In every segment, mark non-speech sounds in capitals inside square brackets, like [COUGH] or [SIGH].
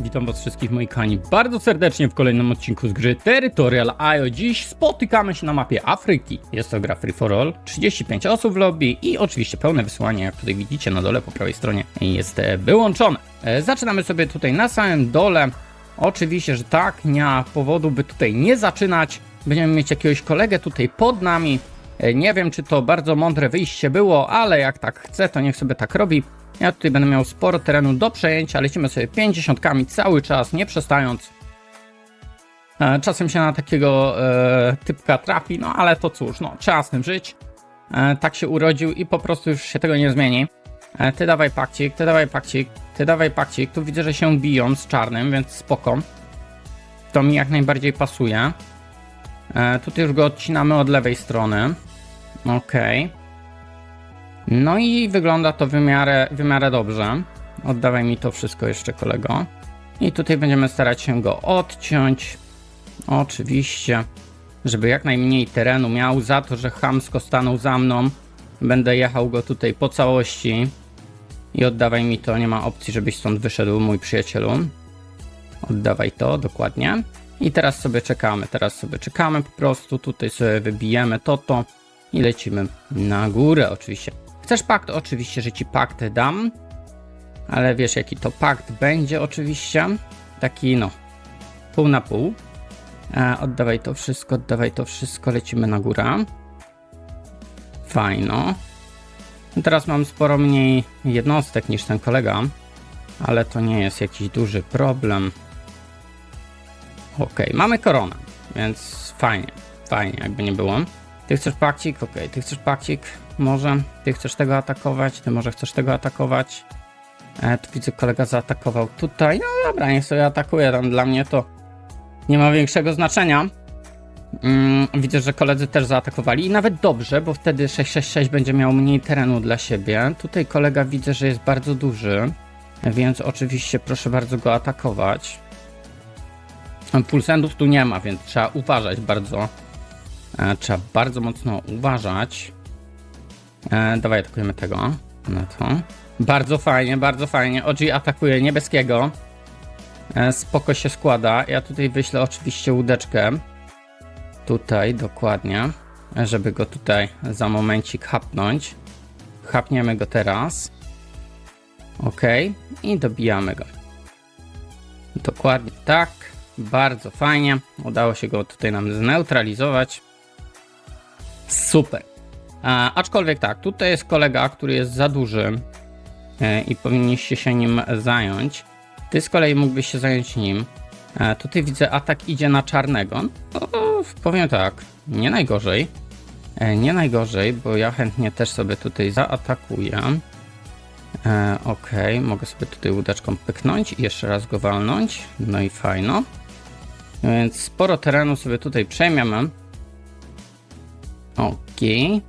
Witam was wszystkich moi kochani bardzo serdecznie w kolejnym odcinku z gry Territorial IO. Dziś spotykamy się na mapie Afryki. Jest to gra Free for All, 35 osób w lobby i oczywiście pełne wysłanie, jak tutaj widzicie na dole po prawej stronie jest e, wyłączone. E, Zaczynamy sobie tutaj na samym dole. Oczywiście, że tak, nie ma powodu by tutaj nie zaczynać. Będziemy mieć jakiegoś kolegę tutaj pod nami. E, Nie wiem, czy to bardzo mądre wyjście było, ale jak tak chce, to niech sobie tak robi. Ja tutaj będę miał sporo terenu do przejęcia, lecimy sobie 50 cały czas, nie przestając. E, Czasem się na takiego e, typka trafi, no ale to cóż, no trzeba z tym żyć. E, tak się urodził i po prostu już się tego nie zmieni. E, ty dawaj pakcik, ty dawaj pakcik, ty dawaj pakcik. Tu widzę, że się biją z czarnym, więc spoko. To mi jak najbardziej pasuje. E, tutaj już go odcinamy od lewej strony. Okej. No i wygląda to w w dobrze. Oddawaj mi to wszystko jeszcze, kolego. I tutaj będziemy starać się go odciąć. Oczywiście, żeby jak najmniej terenu miał za to, że chamsko stanął za mną. Będę jechał go tutaj po całości. I oddawaj mi to, nie ma opcji, żebyś stąd wyszedł, mój przyjacielu. Oddawaj to, dokładnie. I teraz sobie czekamy, teraz sobie czekamy po prostu. Tutaj sobie wybijemy to, to i lecimy na górę oczywiście. Chcesz pakt? Oczywiście, że ci pakt dam. Ale wiesz jaki to pakt będzie oczywiście. Taki no, pół na pół. E, oddawaj to wszystko, oddawaj to wszystko, lecimy na górę. Fajno. Teraz mam sporo mniej jednostek niż ten kolega, ale to nie jest jakiś duży problem. Ok, mamy koronę, więc fajnie, fajnie, jakby nie było. Ty chcesz pakcik? Ok, ty chcesz pakcik? Może. Ty chcesz tego atakować? Ty może chcesz tego atakować? E, tu widzę, kolega zaatakował tutaj. No dobra, niech sobie atakuje. Tam dla mnie to nie ma większego znaczenia. Mm, widzę, że koledzy też zaatakowali i nawet dobrze, bo wtedy 666 będzie miał mniej terenu dla siebie. Tutaj kolega widzę, że jest bardzo duży, więc oczywiście proszę bardzo go atakować. Pulsendów tu nie ma, więc trzeba uważać bardzo. E, trzeba bardzo mocno uważać. E, dawaj, atakujemy tego. Na to. Bardzo fajnie, bardzo fajnie. OG atakuje niebieskiego. E, spoko się składa. Ja tutaj wyślę oczywiście łódeczkę. Tutaj, dokładnie. Żeby go tutaj za momencik hapnąć. Hapniemy go teraz. Ok. I dobijamy go. Dokładnie tak. Bardzo fajnie. Udało się go tutaj nam zneutralizować. Super. A, aczkolwiek tak, tutaj jest kolega, który jest za duży e, i powinniście się nim zająć. Ty z kolei mógłbyś się zająć nim. E, tutaj widzę atak idzie na czarnego. No, powiem tak, nie najgorzej. E, nie najgorzej, bo ja chętnie też sobie tutaj zaatakuję. Ok, mogę sobie tutaj łódeczką pyknąć i jeszcze raz go walnąć. No i fajno. Więc sporo terenu sobie tutaj przejmiemy. Okej.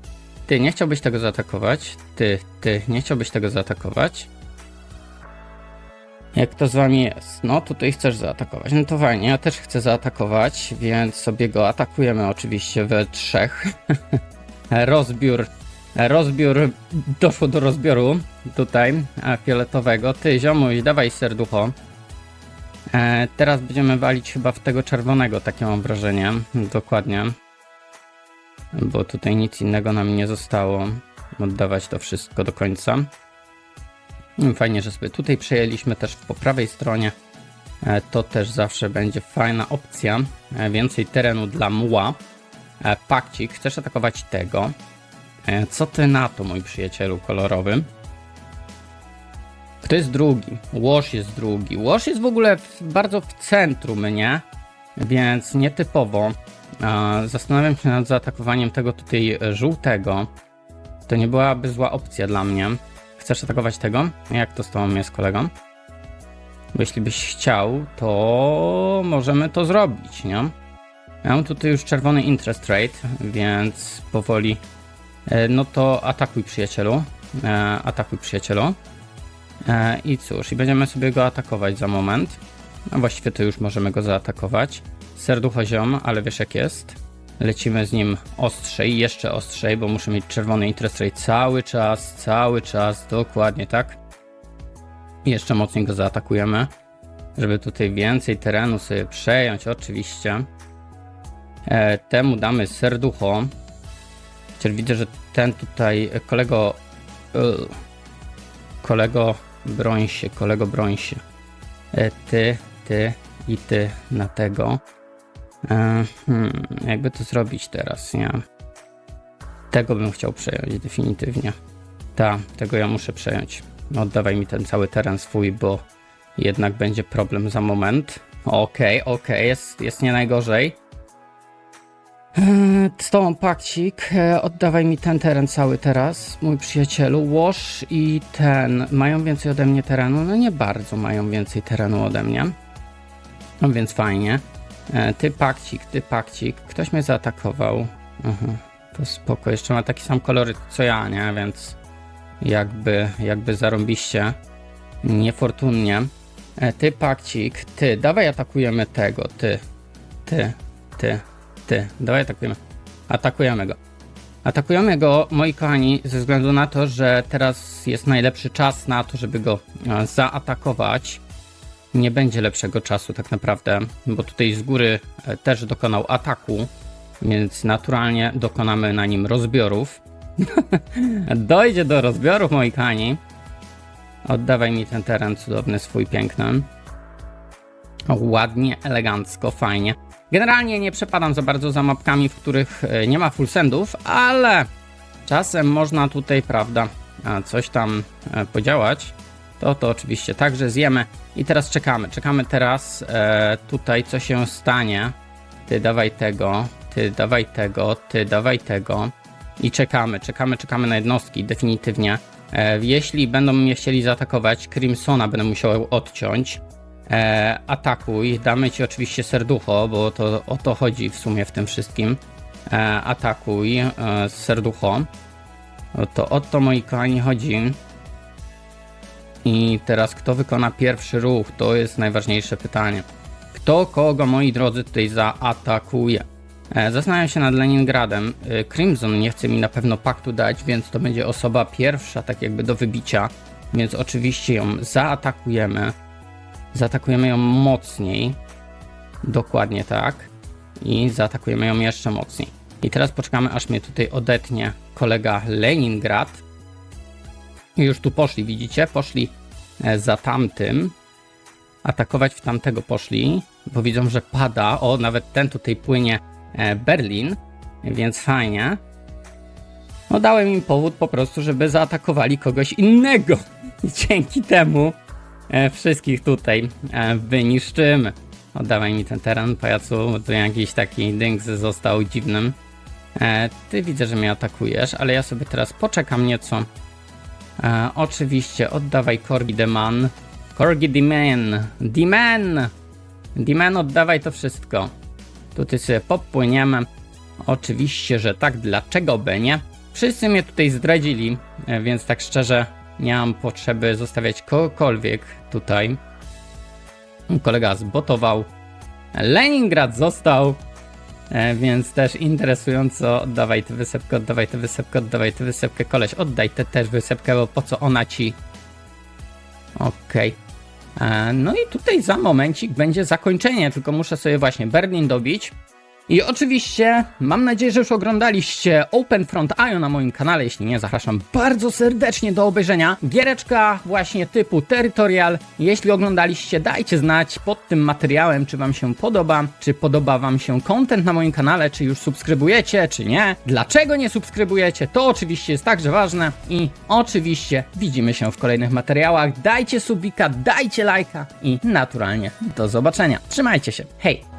Ty, nie chciałbyś tego zaatakować? Ty, ty, nie chciałbyś tego zaatakować? Jak to z wami jest? No, tutaj chcesz zaatakować. No to fajnie, ja też chcę zaatakować, więc sobie go atakujemy oczywiście we trzech. [LAUGHS] Rozbiór. Rozbiór. Doszło do rozbioru tutaj fioletowego. Ty, ziomuś, dawaj serducho. E, teraz będziemy walić chyba w tego czerwonego, takie mam wrażenie. Dokładnie bo tutaj nic innego nam nie zostało. Oddawać to wszystko do końca. No, Fajnie, że sobie tutaj przejęliśmy też po prawej stronie. E, To też zawsze będzie fajna opcja. E, Więcej terenu dla muła. E, Pakcik, chcesz atakować tego. Co ty na to, mój przyjacielu kolorowy? Kto jest drugi? Łoż jest drugi. Łoż jest w ogóle w, bardzo w centrum, nie? Więc nietypowo. E, Zastanawiam się nad zaatakowaniem tego tutaj żółtego. To nie byłaby zła opcja dla mnie. Chcesz atakować tego? Jak to z tobą jest, kolego? Bo jeśli byś chciał, to możemy to zrobić, nie? Mam tutaj już czerwony interest rate, więc powoli. e, No to atakuj, przyjacielu. E, Atakuj, przyjacielu. E, I cóż, i będziemy sobie go atakować za moment. A właściwie to już możemy go zaatakować. Serducho ziom, ale wiesz jak jest. Lecimy z nim ostrzej, jeszcze ostrzej, bo muszę mieć czerwony interest rate cały czas, cały czas, dokładnie tak. I jeszcze mocniej go zaatakujemy. żeby tutaj więcej terenu sobie przejąć, oczywiście. E, temu damy serducho. Chociaż widzę, że ten tutaj, e, kolego... e, kolego, broń się, kolego, broń się. E, ty, ty i ty na tego. E, hmm, jakby to zrobić teraz, nie? Tego bym chciał przejąć, definitywnie. Ta, tego ja muszę przejąć. Oddawaj mi ten cały teren swój, bo jednak będzie problem za moment. Okej, okej, jest, jest nie najgorzej. Eee, Z tobą pakcik, e, oddawaj mi ten teren cały teraz, mój przyjacielu. Łoż i ten mają więcej ode mnie terenu? No nie bardzo mają więcej terenu ode mnie. No więc fajnie. E, Ty pakcik, ty pakcik. Ktoś mnie zaatakował. Mhm, to spoko. Jeszcze ma taki sam koloryt co ja, nie? Więc jakby, jakby zarąbiście. Niefortunnie. E, Ty pakcik, ty, dawaj atakujemy tego, ty, ty, ty, ty, dawaj atakujemy. Atakujemy go. Atakujemy go, moi kochani, ze względu na to, że teraz jest najlepszy czas na to, żeby go e, zaatakować. Nie będzie lepszego czasu tak naprawdę, bo tutaj z góry e, też dokonał ataku, więc naturalnie dokonamy na nim rozbiorów. [LAUGHS] Dojdzie do rozbiorów, moi kochani. Oddawaj mi ten teren cudowny, swój piękny. Ładnie, elegancko, fajnie. Generalnie nie przepadam za bardzo za mapkami, w których e, nie ma full sendów, ale czasem można tutaj, prawda, coś tam e, podziałać. To to oczywiście także zjemy. I teraz czekamy. Czekamy teraz e, tutaj, co się stanie. Ty dawaj tego, ty dawaj tego, ty dawaj tego. I czekamy, czekamy, czekamy na jednostki, definitywnie. E, jeśli będą mnie chcieli zaatakować, Crimsona będę musiał odciąć. E, atakuj, damy ci oczywiście serducho, bo to o to chodzi w sumie w tym wszystkim. E, atakuj, e, serducho. To o to moi kochani chodzi. I teraz kto wykona pierwszy ruch? To jest najważniejsze pytanie. Kto kogo, moi drodzy, tutaj zaatakuje? E, Zastanawiam się nad Leningradem. E, Crimson nie chce mi na pewno paktu dać, więc to będzie osoba pierwsza, tak jakby do wybicia. Więc oczywiście ją zaatakujemy. Zaatakujemy ją mocniej. Dokładnie tak. I zaatakujemy ją jeszcze mocniej. I teraz poczekamy, aż mnie tutaj odetnie kolega Leningrad. Już tu poszli, widzicie? Poszli e, za tamtym. Atakować w tamtego poszli, bo widzą, że pada. O, nawet ten tutaj płynie e, Berlin, więc fajnie. No dałem im powód po prostu, żeby zaatakowali kogoś innego. I dzięki temu e, wszystkich tutaj wyniszczymy. Oddawaj mi ten teren, pajacu, bo tu jakiś taki dynks został dziwnym. Ty widzę, że mnie atakujesz, ale ja sobie teraz poczekam nieco. E, oczywiście oddawaj Corgi the Man. Corgi the Man. The Man! The Man, oddawaj to wszystko. Tutaj sobie popłyniemy. Oczywiście, że tak, dlaczego by nie? Wszyscy mnie tutaj zdradzili, e, więc tak szczerze nie mam potrzeby zostawiać kogokolwiek tutaj. Kolega zbotował. Leningrad został. E, więc też interesująco, oddawaj tę wysepkę, oddawaj tę wysepkę, oddawaj tę wysepkę, koleś, oddaj tę też wysepkę, bo po co ona ci? Okej. E, No i tutaj za momencik będzie zakończenie, tylko muszę sobie właśnie Berlin dobić. I oczywiście mam nadzieję, że już oglądaliście Open Front IO na moim kanale. Jeśli nie, zapraszam bardzo serdecznie do obejrzenia. Giereczka właśnie typu Territorial. Jeśli oglądaliście, dajcie znać pod tym materiałem, czy wam się podoba, czy podoba wam się content na moim kanale, czy już subskrybujecie, czy nie. Dlaczego nie subskrybujecie? To oczywiście jest także ważne. I oczywiście widzimy się w kolejnych materiałach. Dajcie subika, dajcie lajka i naturalnie do zobaczenia. Trzymajcie się. Hej!